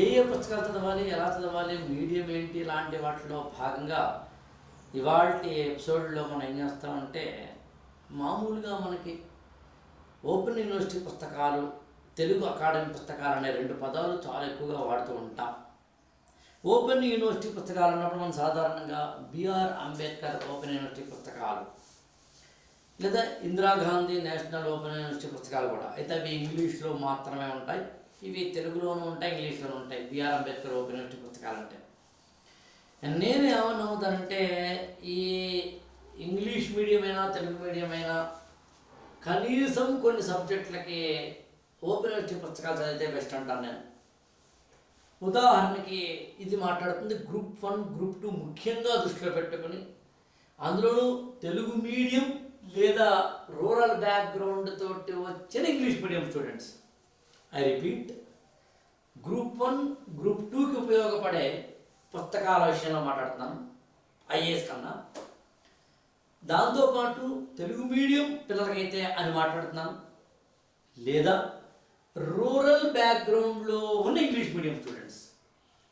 ఏ ఏ పుస్తకాలు చదవాలి ఎలా చదవాలి మీడియం ఏంటి ఇలాంటి వాటిలో భాగంగా ఇవాళ ఎపిసోడ్లో మనం ఏం చేస్తామంటే మామూలుగా మనకి ఓపెన్ యూనివర్సిటీ పుస్తకాలు తెలుగు అకాడమీ పుస్తకాలు అనే రెండు పదాలు చాలా ఎక్కువగా వాడుతూ ఉంటాం. ఓపెన్ యూనివర్సిటీ పుస్తకాలు అన్నప్పుడు మనం సాధారణంగా బిఆర్ అంబేద్కర్ ఓపెన్ యూనివర్సిటీ పుస్తకాలు లేదా ఇందిరాగాంధీ నేషనల్ ఓపెన్ యూనివర్సిటీ పుస్తకాలు కూడా. అయితే అవి ఇంగ్లీష్లో మాత్రమే ఉంటాయి. ఇవి తెలుగులోనూ ఉంటాయి ఇంగ్లీష్లోనూ ఉంటాయి. బిఆర్ అంబేద్కర్ ఓపెన్ యూనివర్సిటీ పుస్తకాలు అంటే నేను ఏమని ఈ ఇంగ్లీష్ మీడియం అయినా తెలుగు మీడియం అయినా కనీసం కొన్ని సబ్జెక్టులకి ఓపెన్ వచ్చే పుస్తకాలు చదివితే బెస్ట్ అంటాను నేను. ఉదాహరణకి ఇది మాట్లాడుతుంది గ్రూప్ వన్ గ్రూప్ టూ ముఖ్యంగా దృష్టిలో పెట్టుకుని. అందులోనూ తెలుగు మీడియం లేదా రూరల్ బ్యాక్గ్రౌండ్ తోటి వచ్చిన English medium students. I repeat group one group టూకి ఉపయోగపడే పుస్తకాల విషయంలో మాట్లాడుతున్నాను ఐఏఎస్ కన్నా. దాంతోపాటు తెలుగు మీడియం పిల్లలకైతే అని మాట్లాడుతున్నాను లేదా రూరల్ బ్యాక్గ్రౌండ్లో ఉన్న ఇంగ్లీష్ మీడియం స్టూడెంట్స్.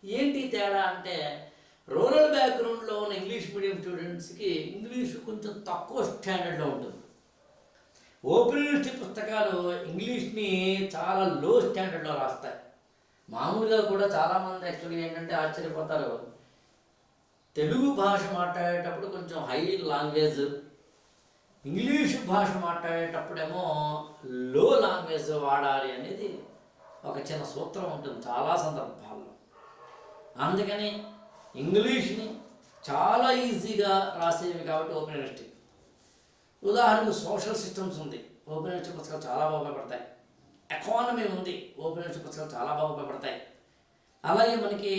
ఏంటి తేడా అంటే రూరల్ బ్యాక్గ్రౌండ్లో ఉన్న ఇంగ్లీష్ మీడియం స్టూడెంట్స్కి ఇంగ్లీష్ కొంచెం తక్కువ స్టాండర్డ్లో ఉంటుంది. ఓపెన్ యూనివర్సిటీ పుస్తకాలు ఇంగ్లీష్ని చాలా లో స్టాండర్డ్లో రాస్తాయి. మామూలుగా కూడా చాలామంది యాక్చువల్గా ఏంటంటే ఆశ్చర్యపోతారు. తెలుగు భాష మాట్లాడేటప్పుడు కొంచెం హై లాంగ్వేజ్ ఇంగ్లీష్ భాష మాట్లాడేటప్పుడేమో లో లాంగ్వేజ్ వాడాలి అనేది ఒక చిన్న సూత్రం ఉంటుంది చాలా సందర్భాల్లో. అందుకని ఇంగ్లీష్ని చాలా ఈజీగా రాసేవి కాబట్టి ఓపెన్ యూనివర్సిటీ ఉదాహరణకు సోషల్ సిస్టమ్స్ ఉంది. ఓపెన్ పుస్తకాలు చాలా బాగా ఉపయోగపడతాయి. ఎకానమీ ఉంది. ఓపెన్ పుస్తకాలు చాలా బాగా ఉపయోగపడతాయి. అలాగే మనకి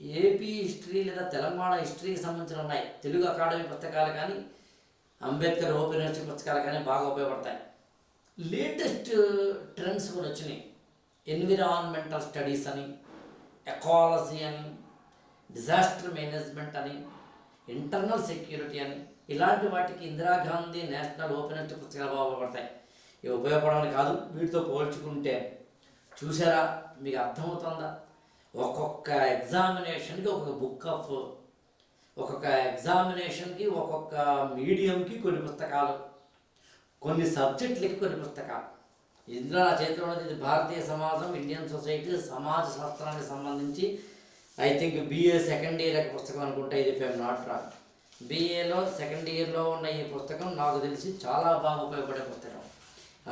ఏపీ హిస్టరీ లేదా తెలంగాణ హిస్టరీకి సంబంధించిన ఉన్నాయి. తెలుగు అకాడమీ పుస్తకాలు కానీ అంబేద్కర్ ఓపెన్ యూనివర్సిటీ పుస్తకాలు కానీ బాగా ఉపయోగపడతాయి. లేటెస్ట్ ట్రెండ్స్ కూడా వచ్చినాయి. ఎన్విరాన్మెంటల్ స్టడీస్ అని ఎకాలజీ అని డిజాస్టర్ మేనేజ్మెంట్ అని ఇంటర్నల్ సెక్యూరిటీ అని ఇలాంటి వాటికి ఇందిరాగాంధీ నేషనల్ ఓపెన్ పుస్తకాలు బాగా ఉపయోగపడతాయి. ఇవి ఉపయోగపడమని కాదు వీటితో పోల్చుకుంటే చూసారా? మీకు అర్థమవుతుందా? ఒక్కొక్క ఎగ్జామినేషన్కి ఒక్కొక్క బుక్ ఆఫ్ ఒక్కొక్క ఎగ్జామినేషన్కి ఒక్కొక్క మీడియంకి కొన్ని పుస్తకాలు కొన్ని సబ్జెక్టులకి కొన్ని పుస్తకాలు. ఇందులో నా చేతిలో ఉన్నది ఇది భారతీయ సమాజం ఇండియన్ సొసైటీ సమాజ శాస్త్రానికి సంబంధించి I think BA second year పుస్తకం అనుకుంటే ఇది ఫేమ్ నాట్ రాంగ్ బీఏలో సెకండ్ ఇయర్లో ఉన్న ఈ పుస్తకం నాకు తెలిసి చాలా బాగా ఉపయోగపడే పుస్తకం.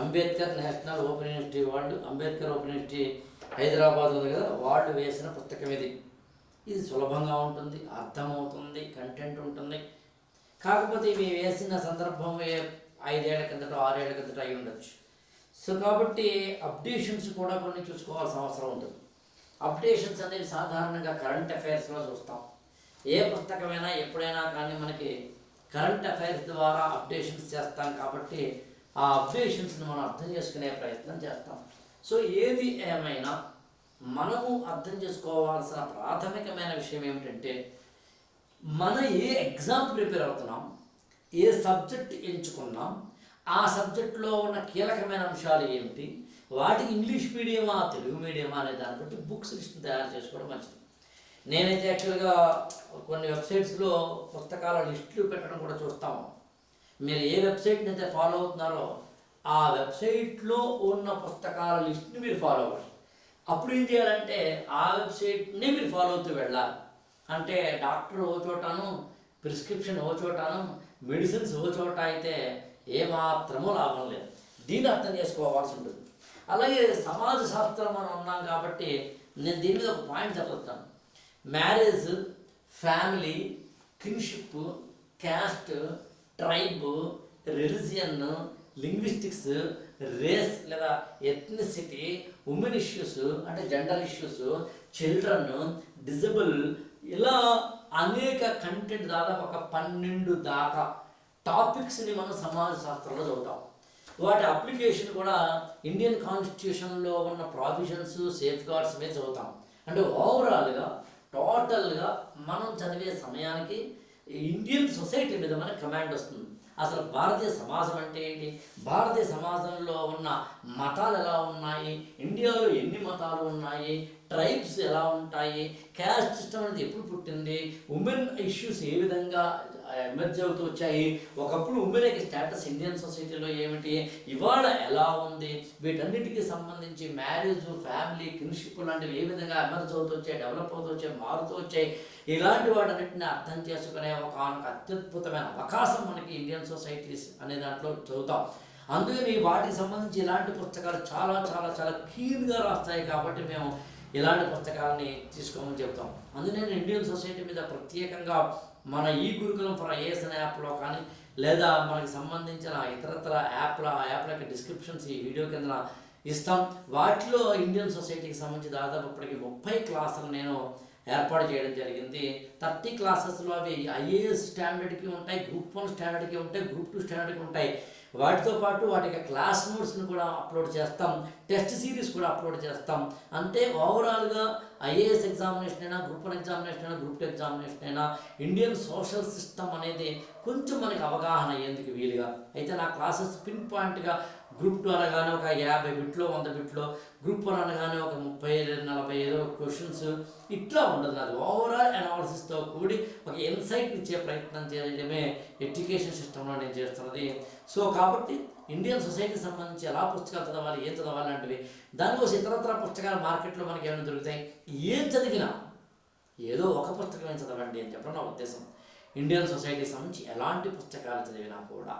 అంబేద్కర్ నేషనల్ ఓపెన్ యూనివర్సిటీ వాళ్ళు అంబేద్కర్ ఓపెన్ యూనివర్సిటీ హైదరాబాద్ ఉంది కదా వాళ్ళు వేసిన పుస్తకం ఇది. ఇది సులభంగా ఉంటుంది అర్థమవుతుంది కంటెంట్ ఉంటుంది. కాకపోతే ఇవి వేసిన సందర్భం ఐదేళ్ళ కిందట ఆరేళ్ళ కిందట అయి ఉండొచ్చు. సో కాబట్టి అప్డేషన్స్ కూడా కొన్ని చూసుకోవాల్సిన అవసరం ఉంటుంది. అప్డేషన్స్ అనేవి సాధారణంగా కరెంట్ అఫైర్స్లో చూస్తాం. ఏ పుస్తకమైనా ఎప్పుడైనా కానీ మనకి కరెంట్ అఫైర్స్ ద్వారా అప్డేషన్స్ చేస్తాం కాబట్టి ఆ అప్డేషన్స్ని మనం అర్థం చేసుకునే ప్రయత్నం చేస్తాం. సో ఏది ఏమైనా మనము అర్థం చేసుకోవాల్సిన ప్రాథమికమైన విషయం ఏమిటంటే మన ఏ ఎగ్జామ్ ప్రిపేర్ అవుతున్నాం ఏ సబ్జెక్ట్ ఎంచుకున్నాం ఆ సబ్జెక్ట్లో ఉన్న కీలకమైన అంశాలు ఏమిటి వాటికి ఇంగ్లీష్ మీడియమా తెలుగు మీడియమా అనే దాన్ని బట్టి బుక్స్ లిస్ట్ తయారు చేసుకోవడం మంచిది. నేనైతే యాక్చువల్గా కొన్ని వెబ్సైట్స్లో పుస్తకాల లిస్టులు పెట్టడం కూడా చూస్తాము మీరు ఏ వెబ్సైట్ని అయితే ఫాలో అవుతున్నారో ఆ వెబ్సైట్లో ఉన్న పుస్తకాల లిస్ట్ని మీరు ఫాలో అవ్వాలి అప్పుడు ఏం చేయాలంటే ఆ వెబ్సైట్ని మీరు ఫాలో అవుతూ వెళ్ళాలి. అంటే డాక్టర్ ఓ చోటాను ప్రిస్క్రిప్షన్ ఓ చోటాను మెడిసిన్స్ ఓ చోట అయితే ఏమాత్రమూ లాభం లేదు. దీన్ని అర్థం చేసుకోవాల్సి ఉంటుంది. అలాగే సమాజ శాస్త్రం మనం ఉన్నాం కాబట్టి నేను దీని మీద ఒక point చెప్పొస్తాను. Marriage family kinship caste tribe religion linguistics race లేదా ఎథ్నిసిటీ ఉమెన్ ఇష్యూస్ అంటే జెండర్ ఇష్యూస్ చిల్డ్రన్ డిజబుల్ ఇలా అనేక కంటెంట్ దాదాపు ఒక పన్నెండు దాకా టాపిక్స్ని మనం సమాజ శాస్త్రంలో చదువుతాం. వాటి అప్లికేషన్ కూడా ఇండియన్ కాన్స్టిట్యూషన్లో ఉన్న ప్రావిజన్స్ సేఫ్ గార్డ్స్ మీద చదువుతాం. అంటే ఓవరాల్గా టోటల్గా మనం చదివే సమయానికి ఇండియన్ సొసైటీ మీద మనకి కమాండ్ వస్తుంది. అసలు భారతీయ సమాజం అంటే ఏంటి? భారతీయ సమాజంలో ఉన్న మతాలు ఎలా ఉన్నాయి? ఇండియాలో ఎన్ని మతాలు ఉన్నాయి? ట్రైబ్స్ ఎలా ఉంటాయి? క్యాస్ట్ సిస్టమ్ అనేది ఎప్పుడు పుట్టింది? ఉమెన్ ఇష్యూస్ ఏ విధంగా ఎమర్జ్ అవుతూ వచ్చాయి? ఒకప్పుడు ఉమెన్ యొక్క స్టేటస్ ఇండియన్ సొసైటీలో ఏమిటి? ఇవాళ ఎలా ఉంది? వీటన్నిటికీ సంబంధించి మ్యారేజ్ ఫ్యామిలీ కిన్షిప్ లాంటివి ఏ విధంగా ఎమర్జ్ అవుతూ వచ్చాయి డెవలప్ అవుతూ వచ్చాయి మారుతూ వచ్చాయి? ఇలాంటి వాటన్నిటిని అర్థం చేసుకునే ఒక అత్యద్భుతమైన అవకాశం మనకి ఇండియన్ సొసైటీస్ అనే దాంట్లో చదువుతాం అందుకని వాటికి సంబంధించి ఇలాంటి పుస్తకాలు చాలా చాలా చాలా క్లీన్గా రాస్తాయి కాబట్టి మేము ఇలాంటి పుస్తకాలని తీసుకోమని చెప్తాం. అందుకని ఇండియన్ సొసైటీ మీద ప్రత్యేకంగా మన ఈ గురుకులం ఫర్ ఐఏఎస్ అనే యాప్లో కానీ లేదా మనకి సంబంధించిన ఇతరత్ర యాప్ల ఆ యాప్ల యొక్క డిస్క్రిప్షన్స్ ఈ వీడియో కింద ఇస్తాం. వాటిలో ఇండియన్ సొసైటీకి సంబంధించి దాదాపు ఇప్పటికి ముప్పై క్లాసులు నేను ఏర్పాటు చేయడం జరిగింది. థర్టీ క్లాసెస్లో అవి ఐఏఎస్ స్టాండర్డ్కి ఉంటాయి గ్రూప్ వన్ స్టాండర్డ్కి ఉంటాయి గ్రూప్ టూ స్టాండర్డ్కి ఉంటాయి. వాటితో పాటు వాటికి క్లాస్ నోట్స్ని కూడా అప్లోడ్ చేస్తాం టెస్ట్ సిరీస్ కూడా అప్లోడ్ చేస్తాం. అంటే ఓవరాల్గా ఐఏఎస్ ఎగ్జామినేషన్ అయినా గ్రూప్ వన్ ఎగ్జామినేషన్ అయినా గ్రూప్ టూ ఎగ్జామినేషన్ అయినా ఇండియన్ సోషల్ సిస్టమ్ అనేది కొంచెం మనకి అవగాహన అయ్యేందుకు వీలుగా. అయితే నా క్లాసెస్ పిన్ పాయింట్గా గ్రూప్ టూ అనగానే ఒక యాభై బిట్లో వంద బిట్లో గ్రూప్ వన్ అనగానే ఉండదు అది ఓవరాల్ అనాలిసిస్తో కూడి ఒక ఇన్సైట్ ఇచ్చే ప్రయత్నం చేయడమే ఎడ్యుకేషన్ సిస్టంలో నేను చేస్తున్నది. సో కాబట్టి ఇండియన్ సొసైటీకి సంబంధించి ఎలా పుస్తకాలు చదవాలి ఏం చదవాలి లాంటివి దానికోసం ఇతరత్ర పుస్తకాలు మార్కెట్లో మనకి ఏమైనా దొరుకుతాయి ఏం చదివినా ఏదో ఒక పుస్తకమే చదవండి అని చెప్పడం నా ఉద్దేశం. ఇండియన్ సొసైటీకి సంబంధించి ఎలాంటి పుస్తకాలు చదివినా కూడా